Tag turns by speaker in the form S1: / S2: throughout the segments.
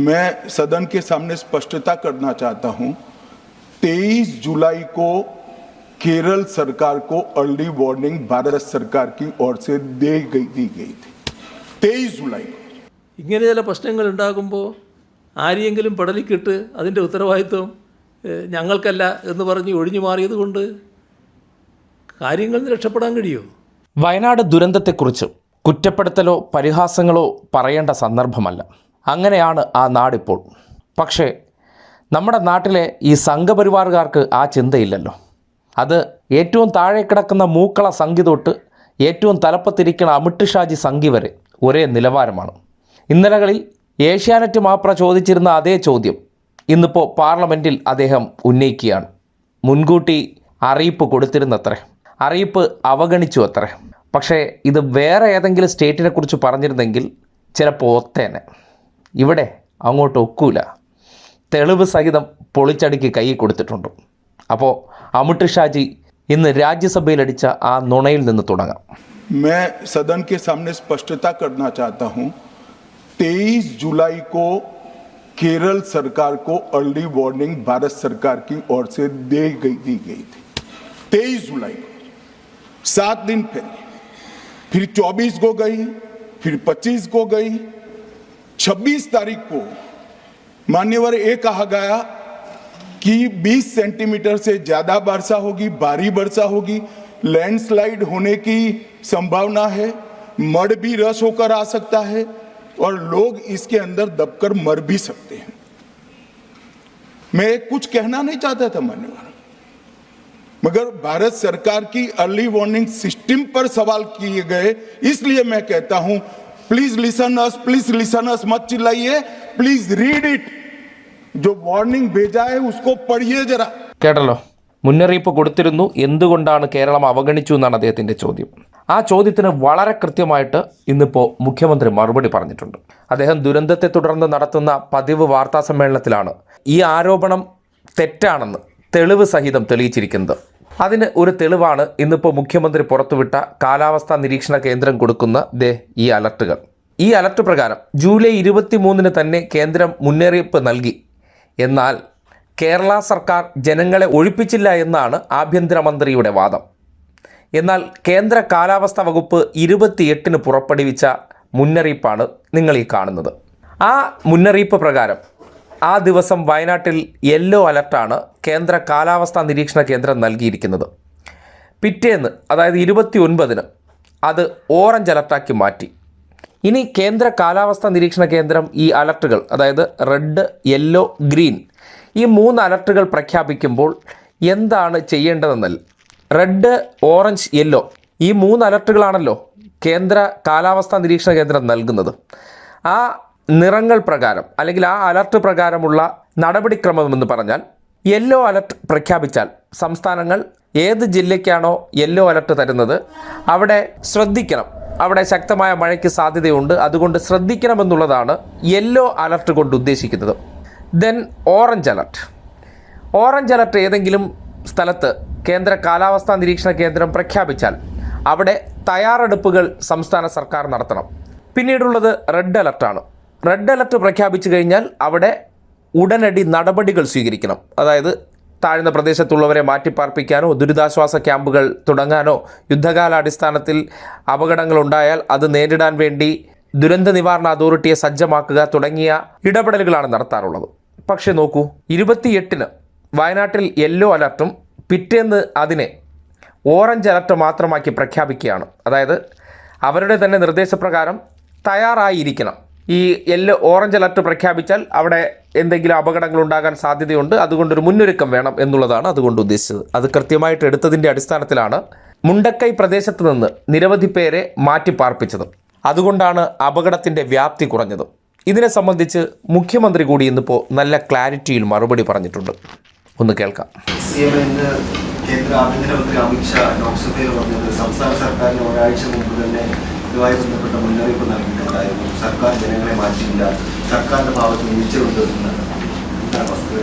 S1: मैं सदन के सामने स्पष्टता करना चाहता हूं 23 जुलाई को केरल सरकार को अर्ली वार्निंग भारत सरकार की ओर से दे गई दी गई थी 23 जुलाई को
S2: ഇങ്ങനെ ചില പ്രശ്നങ്ങൾ ഉണ്ടാകുമ്പോൾ ആരെയെങ്കിലും പടലിക്കിട്ട് അതിൻ്റെ ഉത്തരവാദിത്വം ഏഹ്, ഞങ്ങൾക്കല്ല എന്ന് പറഞ്ഞ് ഒഴിഞ്ഞു മാറിയത് കൊണ്ട് കാര്യങ്ങളിൽ നിന്ന് രക്ഷപ്പെടാൻ കഴിയുമോ
S3: വയനാട് ദുരന്തത്തെക്കുറിച്ച് കുറ്റപ്പെടുത്തലോ പരിഹാസങ്ങളോ പറയേണ്ട സന്ദർഭമല്ല അങ്ങനെയാണ് ആ നാടിപ്പോൾ. പക്ഷേ നമ്മുടെ നാട്ടിലെ ഈ സംഘപരിവാറുകാർക്ക് ആ ചിന്തയില്ലല്ലോ. അത് ഏറ്റവും താഴെ കിടക്കുന്ന മൂക്കള സംഖ്യ തൊട്ട് ഏറ്റവും തലപ്പത്തിരിക്കുന്ന അമിട്ട് ഷാജി സംഖ്യ വരെ ഒരേ നിലവാരമാണ്. ഇന്നലകളിൽ ഏഷ്യാനെറ്റ് മാപ്ര ചോദിച്ചിരുന്ന അതേ ചോദ്യം ഇന്നിപ്പോൾ പാർലമെന്റിൽ അദ്ദേഹം ഉന്നയിക്കുകയാണ്. മുൻകൂട്ടി അറിയിപ്പ് കൊടുത്തിരുന്നത്രേ. അറിയിപ്പ് അവഗണിച്ചു അത്രേ. പക്ഷേ ഇത് വേറെ ഏതെങ്കിലും സ്റ്റേറ്റിനെ കുറിച്ച് പറഞ്ഞിരുന്നെങ്കിൽ ചിലപ്പോൾ ഒത്തേനെ. ഇവിടെ അങ്ങോട്ട് ഒക്കൂല തെളിവ് സഹിതം പൊളിച്ചടുക്കി കൈ കൊടുത്തിട്ടുണ്ട് അപ്പോൾ അമിട്ട് ഷാജി ഇന്ന് രാജ്യസഭയിലടിച്ച ആ നുണയിൽ നിന്ന് തുടങ്ങാം
S1: मैं सदन के सामने स्पष्टता करना चाहता हूं 23 जुलाई को केरल सरकार को अर्ली वार्निंग भारत सरकार की ओर से दे गई दी गई थी 23 जुलाई को सात दिन पहले फिर 24 को गई फिर 25 को गई 26 तारीख को मान्यवर ये कहा गया कि 20 सेंटीमीटर से ज़्यादा वर्षा होगी, भारी वर्षा होगी लैंडस्लाइड होने की संभावना है, मड भी रस होकर आ सकता है और लोग इसके अंदर दबकर मर भी सकते हैं। मैं कुछ कहना नहीं चाहता था मान्यवर। मगर भारत सरकार की अर्ली वार्निंग सिस्टम पर सवाल किए गए, इसलिए मैं कहता हूँ please listen us please listen us मत चिल्लाइए प्लीज रीड इट जो वार्निंग भेजा है उसको पढ़िए जरा
S3: കേട്ടല്ലോ മുന്നറിയിപ്പ് കൊടുത്തിരുന്നു എന്തുകൊണ്ടാണ് കേരളം അവഗണിച്ചു എന്നാണ് അദ്ദേഹത്തിൻ്റെ ചോദ്യം ആ ചോദ്യത്തിന് വളരെ കൃത്യമായിട്ട് ഇന്നിപ്പോൾ മുഖ്യമന്ത്രി മറുപടി പറഞ്ഞിട്ടുണ്ട് അദ്ദേഹം ദുരന്തത്തെ തുടർന്ന് നടത്തുന്ന പതിവ് വാർത്താ സമ്മേളനത്തിലാണ് ഈ ആരോപണം തെറ്റാണെന്ന് തെളിവ് സഹിതം തെളിയിച്ചിരിക്കുന്നത് അതിന് ഒരു തെളിവാണ് ഇന്നിപ്പോൾ മുഖ്യമന്ത്രി പുറത്തുവിട്ട കാലാവസ്ഥാ നിരീക്ഷണ കേന്ദ്രം കൊടുക്കുന്ന ദേ ഈ അലർട്ടുകൾ. ഈ അലർട്ട് പ്രകാരം ജൂലൈ ഇരുപത്തി മൂന്നിന് തന്നെ കേന്ദ്രം മുന്നറിയിപ്പ് നൽകി. എന്നാൽ കേരള സർക്കാർ ജനങ്ങളെ ഒഴിപ്പിച്ചില്ല എന്നാണ് ആഭ്യന്തരമന്ത്രിയുടെ വാദം. എന്നാൽ കേന്ദ്ര കാലാവസ്ഥാ വകുപ്പ് ഇരുപത്തിയെട്ടിന് പുറപ്പെടുവിച്ച മുന്നറിയിപ്പാണ് നിങ്ങൾ ഈ കാണുന്നത്. ആ മുന്നറിയിപ്പ് പ്രകാരം ആ ദിവസം വയനാട്ടിൽ യെല്ലോ അലർട്ടാണ് കേന്ദ്ര കാലാവസ്ഥാ നിരീക്ഷണ കേന്ദ്രം നൽകിയിരിക്കുന്നത്. പിറ്റേന്ന് അതായത് ഇരുപത്തി ഒൻപതിന് അത് ഓറഞ്ച് അലർട്ടാക്കി മാറ്റി. ഇനി കേന്ദ്ര കാലാവസ്ഥാ നിരീക്ഷണ കേന്ദ്രം ഈ അലർട്ടുകൾ അതായത് റെഡ് യെല്ലോ ഗ്രീൻ ഈ മൂന്ന് അലർട്ടുകൾ പ്രഖ്യാപിക്കുമ്പോൾ എന്താണ് ചെയ്യേണ്ടതെന്നാൽ റെഡ് ഓറഞ്ച് യെല്ലോ ഈ മൂന്ന് അലർട്ടുകളാണല്ലോ കേന്ദ്ര കാലാവസ്ഥാ നിരീക്ഷണ കേന്ദ്രം നൽകുന്നത്. ആ നിറങ്ങൾ പ്രകാരം അല്ലെങ്കിൽ ആ അലർട്ട് പ്രകാരമുള്ള നടപടിക്രമം എന്ന് പറഞ്ഞാൽ യെല്ലോ അലർട്ട് പ്രഖ്യാപിച്ചാൽ സംസ്ഥാനങ്ങൾ ഏത് ജില്ലയ്ക്കാണോ യെല്ലോ അലർട്ട് തരുന്നത് അവിടെ ശ്രദ്ധിക്കണം. അവിടെ ശക്തമായ മഴയ്ക്ക് സാധ്യതയുണ്ട്. അതുകൊണ്ട് ശ്രദ്ധിക്കണമെന്നുള്ളതാണ് യെല്ലോ അലർട്ട് കൊണ്ട് ഉദ്ദേശിക്കുന്നത്. Then orange alert. Orange alert ഏതെങ്കിലും സ്ഥലത്ത് കേന്ദ്ര കാലാവസ്ഥാ നിരീക്ഷണ കേന്ദ്രം പ്രഖ്യാപിച്ചാൽ അവിടെ തയ്യാറെടുപ്പുകൾ സംസ്ഥാന സർക്കാർ നടത്തണം. പിന്നീടുള്ളത് റെഡ് അലർട്ടാണ്. റെഡ് അലർട്ട് പ്രഖ്യാപിച്ചു കഴിഞ്ഞാൽ അവിടെ ഉടനടി നടപടികൾ സ്വീകരിക്കണം. അതായത് താഴ്ന്ന പ്രദേശത്തുള്ളവരെ മാറ്റിപ്പാർപ്പിക്കാനോ ദുരിതാശ്വാസ ക്യാമ്പുകൾ തുടങ്ങാനോ യുദ്ധകാലാടിസ്ഥാനത്തിൽ അപകടങ്ങൾ ഉണ്ടായാൽ അത് നേരിടാൻ വേണ്ടി ദുരന്ത നിവാരണ അതോറിറ്റിയെ സജ്ജമാക്കുക തുടങ്ങിയ ഇടപെടലുകളാണ് നടത്താറുള്ളത്. പക്ഷേ നോക്കൂ ഇരുപത്തിയെട്ടിന് വയനാട്ടിൽ യെല്ലോ അലർട്ടും പിറ്റേന്ന് അതിനെ ഓറഞ്ച് അലർട്ട് മാത്രമാക്കി പ്രഖ്യാപിക്കുകയാണ്. അതായത് അവരുടെ തന്നെ നിർദ്ദേശപ്രകാരം തയ്യാറായിരിക്കണം. ഈ യെല്ലോ ഓറഞ്ച് അലർട്ട് പ്രഖ്യാപിച്ചാൽ അവിടെ എന്തെങ്കിലും അപകടങ്ങൾ ഉണ്ടാകാൻ സാധ്യതയുണ്ട്. അതുകൊണ്ടൊരു മുന്നൊരുക്കം വേണം എന്നുള്ളതാണ് അതുകൊണ്ട് ഉദ്ദേശിച്ചത്. അത് കൃത്യമായിട്ട് എടുത്തതിന്റെ അടിസ്ഥാനത്തിലാണ് മുണ്ടക്കൈ പ്രദേശത്ത് നിന്ന് നിരവധി പേരെ മാറ്റി പാർപ്പിച്ചത്. അതുകൊണ്ടാണ് അപകടത്തിന്റെ വ്യാപ്തി കുറഞ്ഞത്. ഇതിനെ സംബന്ധിച്ച് മുഖ്യമന്ത്രി കൂടി ഇന്നിപ്പോൾ നല്ല ക്ലാരിറ്റിയിൽ മറുപടി പറഞ്ഞിട്ടുണ്ട്. ഒന്ന് കേൾക്കാം.
S4: കേന്ദ്ര ആഭ്യന്തരമന്ത്രി അമിത്ഷാ ലോക്സഭയിൽ പറഞ്ഞത് സംസ്ഥാന സർക്കാരിന് ഒരാഴ്ച മുമ്പ് തന്നെ ഇതുമായി ബന്ധപ്പെട്ട മുന്നറിയിപ്പ് നൽകിയിട്ടുണ്ടായിരുന്നു. സർക്കാർ ജനങ്ങളെ മാറ്റിയില്ല. സർക്കാരിന്റെ ഭാഗത്ത് വീഴ്ചയുണ്ട് എന്നാണ് വസ്തുത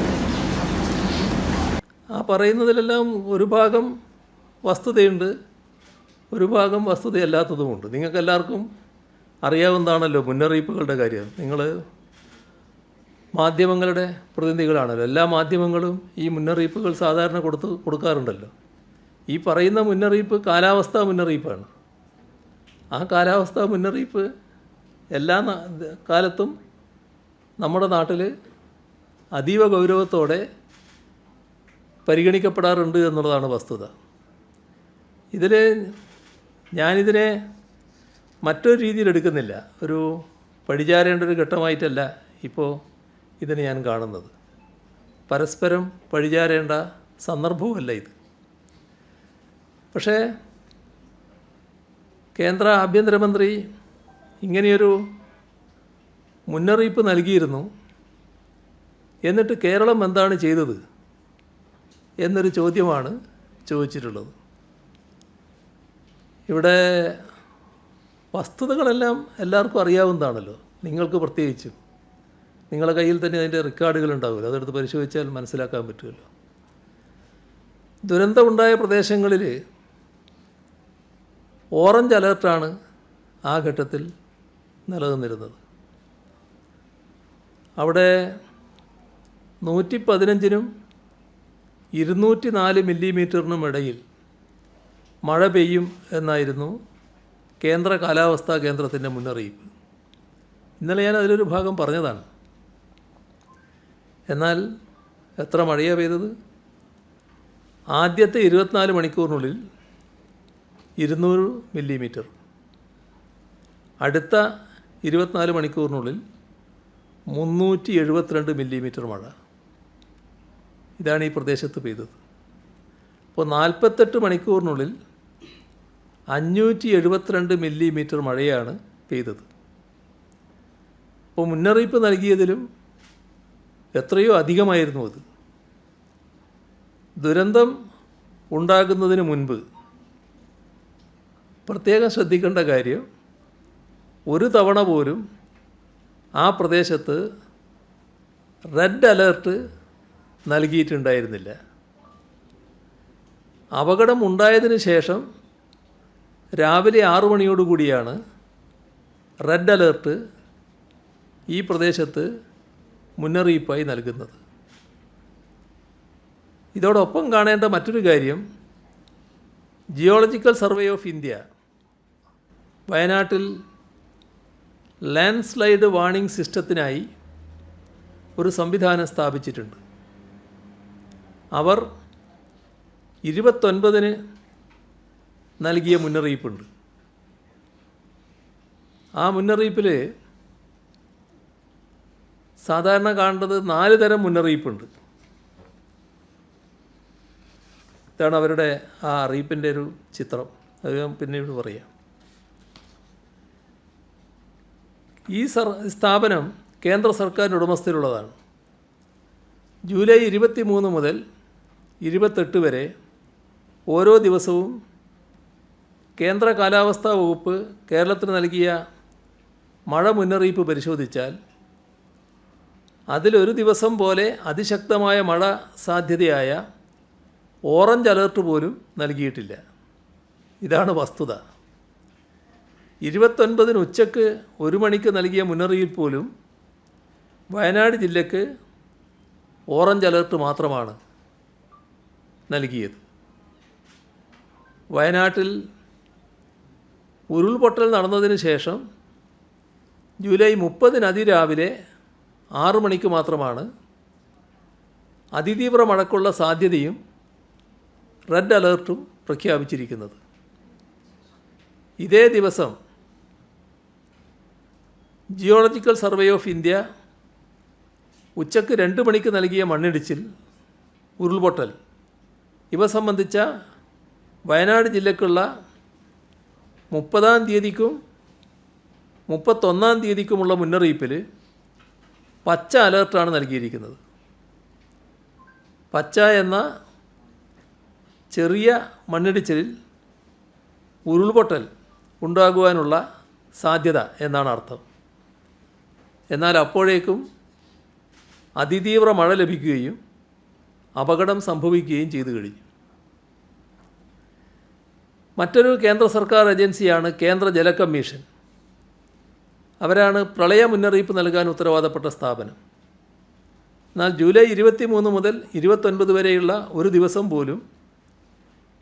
S2: ആ പറയുന്നതിലെല്ലാം ഒരു ഭാഗം വസ്തുതയുണ്ട് ഒരു ഭാഗം വസ്തുതയല്ലാത്തതുമുണ്ട്. നിങ്ങൾക്കെല്ലാവർക്കും അറിയാവുന്നതാണല്ലോ മുന്നറിയിപ്പുകളുടെ കാര്യം. നിങ്ങൾ മാധ്യമങ്ങളുടെ പ്രതിനിധികളാണല്ലോ. എല്ലാ മാധ്യമങ്ങളും ഈ മുന്നറിയിപ്പുകൾ സാധാരണ കൊടുത്ത് കൊടുക്കാറുണ്ടല്ലോ. ഈ പറയുന്ന മുന്നറിയിപ്പ് കാലാവസ്ഥാ മുന്നറിയിപ്പാണ്. ആ കാലാവസ്ഥാ മുന്നറിയിപ്പ് എല്ലാ കാലത്തും നമ്മുടെ നാട്ടിൽ അതീവ ഗൗരവത്തോടെ പരിഗണിക്കപ്പെടാറുണ്ട് എന്നുള്ളതാണ് വസ്തുത. ഇതിൽ ഞാനിതിനെ മറ്റൊരു രീതിയിൽ എടുക്കുന്നില്ല. ഒരു പഴിചാരേണ്ട ഒരു ഘട്ടമായിട്ടല്ല ഇപ്പോൾ ഇതിനെ ഞാൻ കാണുന്നത്. പരസ്പരം പഴിചാരേണ്ട സന്ദർഭവുമല്ല ഇത്. പക്ഷേ കേന്ദ്ര ആഭ്യന്തരമന്ത്രി ഇങ്ങനെയൊരു മുന്നറിയിപ്പ് നൽകിയിരുന്നു. എന്നിട്ട് കേരളം എന്താണ് ചെയ്തത് എന്നൊരു ചോദ്യമാണ് ചോദിച്ചിട്ടുള്ളത്. ഇവിടെ വസ്തുതകളെല്ലാം എല്ലാവർക്കും അറിയാവുന്നതാണല്ലോ. നിങ്ങൾക്ക് പ്രത്യേകിച്ചും. നിങ്ങളുടെ കയ്യിൽ തന്നെ അതിന്റെ റെക്കോർഡുകൾ ഉണ്ടാവുമല്ലോ അതെടുത്ത് പരിശോധിച്ചാൽ മനസ്സിലാക്കാൻ പറ്റുമല്ലോ. ദുരന്തമുണ്ടായ പ്രദേശങ്ങളിൽ ഓറഞ്ച് അലേർട്ടാണ് ആ ഘട്ടത്തിൽ നിലനിന്നിരുന്നത്. അവിടെ നൂറ്റി പതിനഞ്ചിനും ഇരുന്നൂറ്റി നാല് മില്ലിമീറ്ററിനും ഇടയിൽ മഴ പെയ്യും എന്നായിരുന്നു കേന്ദ്ര കാലാവസ്ഥാ കേന്ദ്രത്തിന്റെ മുന്നറിയിപ്പ്. ഇന്നലെ ഞാൻ അതിലൊരു ഭാഗം പറഞ്ഞതാണ്. എന്നാൽ എത്ര മഴയാണ് പെയ്തത്? ആദ്യത്തെ ഇരുപത്തിനാല് മണിക്കൂറിനുള്ളിൽ ഇരുന്നൂറ് മില്ലിമീറ്റർ. അടുത്ത ഇരുപത്തിനാല് മണിക്കൂറിനുള്ളിൽ മുന്നൂറ്റി എഴുപത്തിരണ്ട് മില്ലിമീറ്റർ മഴ. ഇതാണ് ഈ പ്രദേശത്ത് പെയ്തത്. അപ്പോൾ നാൽപ്പത്തെട്ട് മണിക്കൂറിനുള്ളിൽ അഞ്ഞൂറ്റി എഴുപത്തിരണ്ട് മില്ലിമീറ്റർ മഴയാണ് പെയ്തത്. അപ്പോൾ മുന്നറിയിപ്പ് നൽകിയതിലും എത്രയോ അധികമായിരുന്നു അത്. ദുരന്തം ഉണ്ടാകുന്നതിന് മുൻപ് പ്രത്യേകം ശ്രദ്ധിക്കേണ്ട കാര്യം ഒരു തവണ പോലും ആ പ്രദേശത്ത് റെഡ് അലേർട്ട് നൽകിയിട്ടുണ്ടായിരുന്നില്ല. അപകടം ഉണ്ടായതിന് ശേഷം രാവിലെ ആറു മണിയോടുകൂടിയാണ് റെഡ് അലേർട്ട് ഈ പ്രദേശത്ത് മുന്നറിയിപ്പായി നൽകുന്നത്. ഇതോടൊപ്പം കാണേണ്ട മറ്റൊരു കാര്യം ജിയോളജിക്കൽ സർവേ ഓഫ് ഇന്ത്യ വയനാട്ടിൽ ലാൻഡ് സ്ലൈഡ് വാണിംഗ് സിസ്റ്റത്തിനായി ഒരു സംവിധാനം സ്ഥാപിച്ചിട്ടുണ്ട്. അവർ ഇരുപത്തൊൻപതിന് നൽകിയ മുന്നറിയിപ്പുണ്ട്. ആ മുന്നറിയിപ്പിൽ സാധാരണ കാണേണ്ടത് നാല് തരം മുന്നറിയിപ്പുണ്ട്. ഇതാണ് അവരുടെ ആ അറിയിപ്പിന്റെ ഒരു ചിത്രം. അത് ഞാൻ പിന്നീട് പറയാം. ഈ സർ സ്ഥാപനം കേന്ദ്ര സർക്കാരിന്റെ ഉടമസ്ഥയിലുള്ളതാണ്. ജൂലൈ ഇരുപത്തി മൂന്ന് മുതൽ ഇരുപത്തെട്ട് വരെ ഓരോ ദിവസവും കേന്ദ്ര കാലാവസ്ഥാ വകുപ്പ് കേരളത്തിന് നൽകിയ മഴ മുന്നറിയിപ്പ് പരിശോധിച്ചാൽ അതിലൊരു ദിവസം പോലെ അതിശക്തമായ മഴ സാധ്യതയായ ഓറഞ്ച് അലേർട്ട് പോലും നൽകിയിട്ടില്ല. ഇതാണ് വസ്തുത. ഇരുപത്തൊൻപതിന് ഉച്ചയ്ക്ക് ഒരു മണിക്ക് നൽകിയ മുന്നറിയിപ്പ് പോലും വയനാട് ജില്ലയ്ക്ക് ഓറഞ്ച് അലേർട്ട് മാത്രമാണ് നൽകിയത്. വയനാട്ടിൽ ഉരുൾപൊട്ടൽ നടന്നതിന് ശേഷം ജൂലൈ മുപ്പതിന് അതിരാവിലെ ആറു മണിക്ക് മാത്രമാണ് അതിതീവ്ര മഴക്കുള്ള സാധ്യതയും റെഡ് അലേർട്ടും പ്രഖ്യാപിച്ചിരിക്കുന്നത്. ഇതേ ദിവസം ജിയോളജിക്കൽ സർവേ ഓഫ് ഇന്ത്യ ഉച്ചയ്ക്ക് രണ്ട് മണിക്ക് നൽകിയ മണ്ണിടിച്ചിൽ ഉരുൾപൊട്ടൽ. ഇവ സംബന്ധിച്ച വയനാട് ജില്ലക്കുള്ള മുപ്പതാം തീയതിക്കും മുപ്പത്തൊന്നാം തീയതിക്കുമുള്ള മുന്നറിയിപ്പിൽ പച്ച അലേർട്ടാണ് നൽകിയിരിക്കുന്നത്. പച്ച എന്ന ചെറിയ മണ്ണിടിച്ചിലിൽ ഉരുൾപൊട്ടൽ ഉണ്ടാകുവാനുള്ള സാധ്യത എന്നാണ് അർത്ഥം. എന്നാൽ അപ്പോഴേക്കും അതിതീവ്ര മഴ ലഭിക്കുകയും അപകടം സംഭവിക്കുകയും ചെയ്തു കഴിഞ്ഞു. മറ്റൊരു കേന്ദ്ര സർക്കാർ ഏജൻസിയാണ് കേന്ദ്ര ജല കമ്മീഷൻ. അവരാണ് പ്രളയ മുന്നറിയിപ്പ് നൽകാൻ ഉത്തരവാദപ്പെട്ട സ്ഥാപനം. എന്നാൽ ജൂലൈ ഇരുപത്തി മൂന്ന് മുതൽ ഇരുപത്തൊൻപത് വരെയുള്ള ഒരു ദിവസം പോലും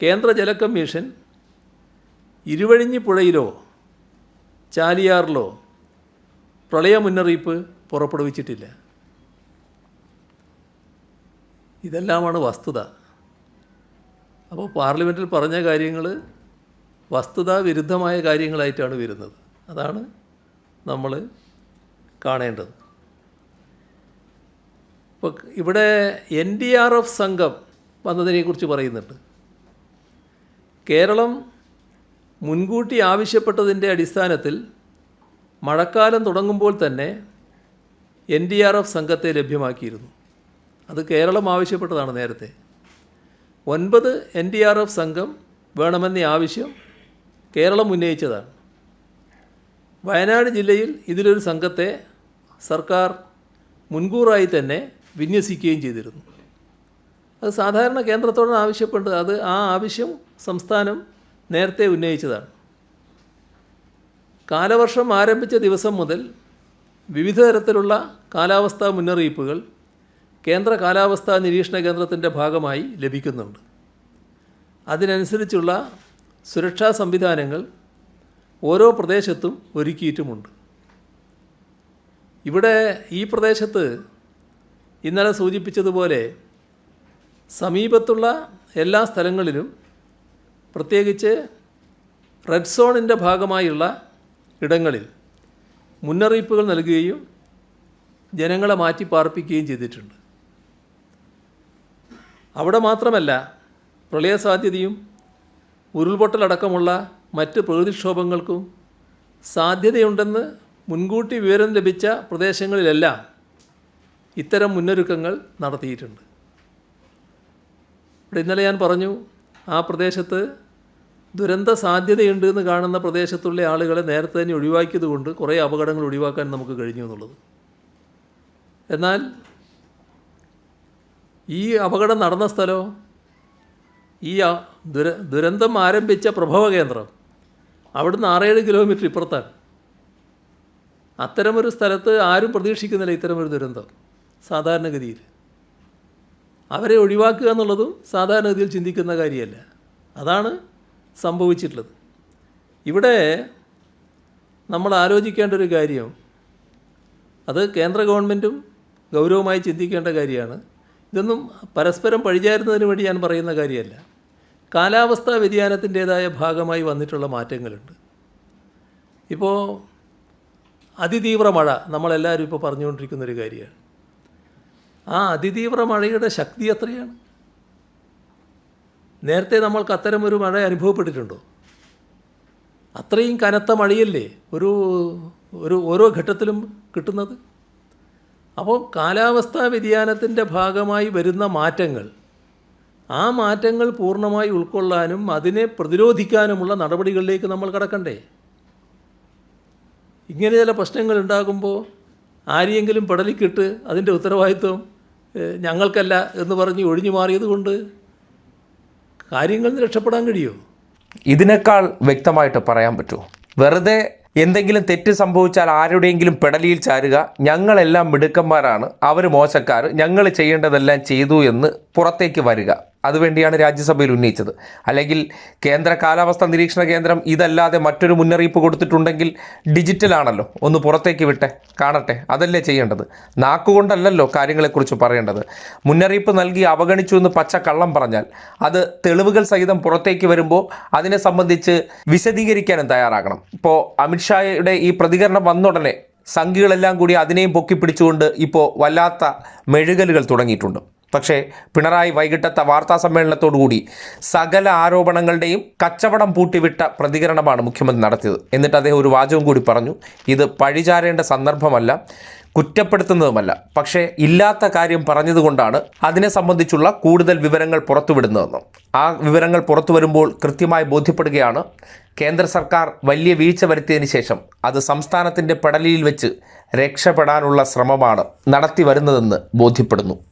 S2: കേന്ദ്ര ജല കമ്മീഷൻ ഇരുവഴിഞ്ഞി പുഴയിലോ ചാലിയാറിലോ പ്രളയ മുന്നറിയിപ്പ് പുറപ്പെടുവിച്ചിട്ടില്ല. ഇതെല്ലാമാണ് വസ്തുത. അപ്പോൾ പാർലമെന്റിൽ പറഞ്ഞ കാര്യങ്ങൾ വസ്തുതാ വിരുദ്ധമായ കാര്യങ്ങളായിട്ടാണ് വരുന്നത്. അതാണ് നമ്മൾ കാണേണ്ടത്. ഇപ്പോൾ ഇവിടെ എൻ ഡി ആർ എഫ് സംഘം വന്നതിനെക്കുറിച്ച് പറയുന്നുണ്ട്. കേരളം മുൻകൂട്ടി ആവശ്യപ്പെട്ടതിന്റെ അടിസ്ഥാനത്തിൽ മഴക്കാലം തുടങ്ങുമ്പോൾ തന്നെ എൻ ഡി ആർ എഫ് സംഘത്തെ ലഭ്യമാക്കിയിരുന്നു. അത് കേരളം ആവശ്യപ്പെട്ടതാണ് നേരത്തെ. ഒൻപത് എൻ ഡി ആർ എഫ് സംഘം വേണമെന്ന ആവശ്യം കേരളം ഉന്നയിച്ചതാണ്. വയനാട് ജില്ലയിൽ ഇതിലൊരു സംഘത്തെ സർക്കാർ മുൻകൂറായി തന്നെ വിന്യസിക്കുകയും ചെയ്തിരുന്നു. അത് സാധാരണ കേന്ദ്രത്തോട് ആവശ്യപ്പെട്ടത്. അത് ആ ആവശ്യം സംസ്ഥാനം നേരത്തെ ഉന്നയിച്ചതാണ്. കാലവർഷം ആരംഭിച്ച ദിവസം മുതൽ വിവിധ തരത്തിലുള്ള കാലാവസ്ഥാ മുന്നറിയിപ്പുകൾ കേന്ദ്ര കാലാവസ്ഥാ നിരീക്ഷണ കേന്ദ്രത്തിന്റെ ഭാഗമായി ലഭിക്കുന്നുണ്ട്. അതിനനുസരിച്ചുള്ള സുരക്ഷാ സംവിധാനങ്ങൾ ഓരോ പ്രദേശത്തും ഒരുക്കിയിട്ടുമുണ്ട്. ഇവിടെ ഈ പ്രദേശത്ത് ഇന്നലെ സൂചിപ്പിച്ചതുപോലെ സമീപത്തുള്ള എല്ലാ സ്ഥലങ്ങളിലും പ്രത്യേകിച്ച് റെഡ് സോണിന്റെ ഭാഗമായുള്ള ഇടങ്ങളിൽ മുന്നറിയിപ്പുകൾ നൽകുകയും ജനങ്ങളെ മാറ്റി പാർപ്പിക്കുകയും ചെയ്തിട്ടുണ്ട്. അവിടെ മാത്രമല്ല പ്രളയസാധ്യതയും ഉരുൾപൊട്ടലടക്കമുള്ള മറ്റ് പ്രകൃതിക്ഷോഭങ്ങൾക്കും സാധ്യതയുണ്ടെന്ന് മുൻകൂട്ടി വിവരം ലഭിച്ച പ്രദേശങ്ങളിലെല്ലാം ഇത്തരം മുന്നൊരുക്കങ്ങൾ നടത്തിയിട്ടുണ്ട്. ഇവിടെ ഇന്നലെ ഞാൻ പറഞ്ഞു ആ പ്രദേശത്ത് ദുരന്ത സാധ്യതയുണ്ട് എന്ന് കാണുന്ന പ്രദേശത്തുള്ള ആളുകളെ നേരത്തെ തന്നെ ഒഴിവാക്കിയത് കൊണ്ട് കുറേ അപകടങ്ങൾ ഒഴിവാക്കാൻ നമുക്ക് കഴിഞ്ഞു എന്നുള്ളത്. എന്നാൽ ഈ അപകടം നടന്ന സ്ഥലമോ ഈ ദുര ദുരന്തം ആരംഭിച്ച പ്രഭവ കേന്ദ്രം അവിടുന്ന് ആറേഴ് കിലോമീറ്റർ ഇപ്പുറത്താണ്. അത്തരമൊരു സ്ഥലത്ത് ആരും പ്രതീക്ഷിക്കുന്നില്ല ഇത്തരമൊരു ദുരന്തം സാധാരണഗതിയിൽ. അവരെ ഒഴിവാക്കുക എന്നുള്ളതും സാധാരണഗതിയിൽ ചിന്തിക്കുന്ന കാര്യമല്ല. അതാണ് സംഭവിച്ചിട്ടുള്ളത്. ഇവിടെ നമ്മൾ ആലോചിക്കേണ്ട ഒരു കാര്യം അത് കേന്ദ്ര ഗവൺമെന്റും ഗൗരവമായി ചിന്തിക്കേണ്ട കാര്യമാണ്. ഇതൊന്നും പരസ്പരം പഴിചാരുന്നതിന് വേണ്ടി ഞാൻ പറയുന്ന കാര്യമല്ല. കാലാവസ്ഥാ വ്യതിയാനത്തിന്റേതായ ഭാഗമായി വന്നിട്ടുള്ള മാറ്റങ്ങളുണ്ട്. ഇപ്പോൾ അതിതീവ്ര മഴ നമ്മളെല്ലാവരും ഇപ്പോൾ പറഞ്ഞുകൊണ്ടിരിക്കുന്നൊരു കാര്യമാണ്. ആ അതിതീവ്ര മഴയുടെ ശക്തി എത്രയാണ്? നേരത്തെ നമ്മൾക്ക് അത്തരമൊരു മഴ അനുഭവപ്പെട്ടിട്ടുണ്ടോ? അത്രയും കനത്ത മഴയല്ലേ ഒരു ഒരു ഓരോ ഘട്ടത്തിലും കിട്ടുന്നത്? അപ്പോൾ കാലാവസ്ഥാ വ്യതിയാനത്തിന്റെ ഭാഗമായി വരുന്ന മാറ്റങ്ങൾ ആ മാറ്റങ്ങൾ പൂർണമായി ഉൾക്കൊള്ളാനും അതിനെ പ്രതിരോധിക്കാനുമുള്ള നടപടികളിലേക്ക് നമ്മൾ കടക്കണ്ടേ? ഇങ്ങനെ ചില പ്രശ്നങ്ങൾ ഉണ്ടാകുമ്പോൾ ആരെയെങ്കിലും പടലിക്കിട്ട് അതിന്റെ ഉത്തരവാദിത്വം ഞങ്ങൾക്കല്ല എന്ന് പറഞ്ഞ് ഒഴിഞ്ഞു മാറിയത് കൊണ്ട് കാര്യങ്ങളിൽ രക്ഷപ്പെടാൻ കഴിയുമോ
S3: ഇതിനേക്കാൾ വ്യക്തമായിട്ട് പറയാൻ പറ്റുമോ വെറുതെ എന്തെങ്കിലും തെറ്റ് സംഭവിച്ചാൽ ആരുടെയെങ്കിലും പെടലിയിൽ ചാരുക. ഞങ്ങളെല്ലാം മിടുക്കന്മാരാണ്. അവർ മോശക്കാർ ഞങ്ങൾ ചെയ്യേണ്ടതെല്ലാം ചെയ്തു എന്ന് പുറത്തേക്ക് വരിക. അതുവേണ്ടിയാണ് രാജ്യസഭയിൽ ഉന്നയിച്ചത്. അല്ലെങ്കിൽ കേന്ദ്ര കാലാവസ്ഥാ നിരീക്ഷണ കേന്ദ്രം ഇതല്ലാതെ മറ്റൊരു മുന്നറിയിപ്പ് കൊടുത്തിട്ടുണ്ടെങ്കിൽ ഡിജിറ്റലാണല്ലോ. ഒന്ന് പുറത്തേക്ക് വിട്ടെ കാണട്ടെ. അതല്ലേ ചെയ്യേണ്ടത്? നാക്കുകൊണ്ടല്ലല്ലോ കാര്യങ്ങളെക്കുറിച്ച് പറയേണ്ടത്. മുന്നറിയിപ്പ് നൽകി അവഗണിച്ചു എന്ന് പച്ച കള്ളം പറഞ്ഞാൽ അത് തെളിവുകൾ സഹിതം പുറത്തേക്ക് വരുമ്പോൾ അതിനെ സംബന്ധിച്ച് വിശദീകരിക്കാനും തയ്യാറാകണം. ഇപ്പോൾ അമിത്ഷായുടെ ഈ പ്രതികരണം വന്നുടനെ സംഘികളെല്ലാം കൂടി അതിനെയും പൊക്കിപ്പിടിച്ചുകൊണ്ട് ഇപ്പോൾ വല്ലാത്ത മെഴുകലുകൾ തുടങ്ങിയിട്ടുണ്ട്. പക്ഷേ പിണറായി വൈകിട്ടത്തെ വാർത്താ സമ്മേളനത്തോടുകൂടി സകല ആരോപണങ്ങളുടെയും കച്ചവടം പൂട്ടിവിട്ട പ്രതികരണമാണ് മുഖ്യമന്ത്രി നടത്തിയത്. എന്നിട്ട് അദ്ദേഹം ഒരു വാചകം കൂടി പറഞ്ഞു ഇത് പഴിചാരേണ്ട സന്ദർഭമല്ല കുറ്റപ്പെടുത്തുന്നതുമല്ല. പക്ഷേ ഇല്ലാത്ത കാര്യം പറഞ്ഞതുകൊണ്ടാണ് അതിനെ സംബന്ധിച്ചുള്ള കൂടുതൽ വിവരങ്ങൾ പുറത്തുവിടുന്നതെന്നും. ആ വിവരങ്ങൾ പുറത്തു വരുമ്പോൾ കൃത്യമായി ബോധ്യപ്പെടുകയാണ് കേന്ദ്ര സർക്കാർ വലിയ വീഴ്ച വരുത്തിയതിന് ശേഷം അത് സംസ്ഥാനത്തിന്റെ പെടലിയിൽ വെച്ച് രക്ഷപ്പെടാനുള്ള ശ്രമമാണ് നടത്തി വരുന്നതെന്ന് ബോധ്യപ്പെടുന്നു.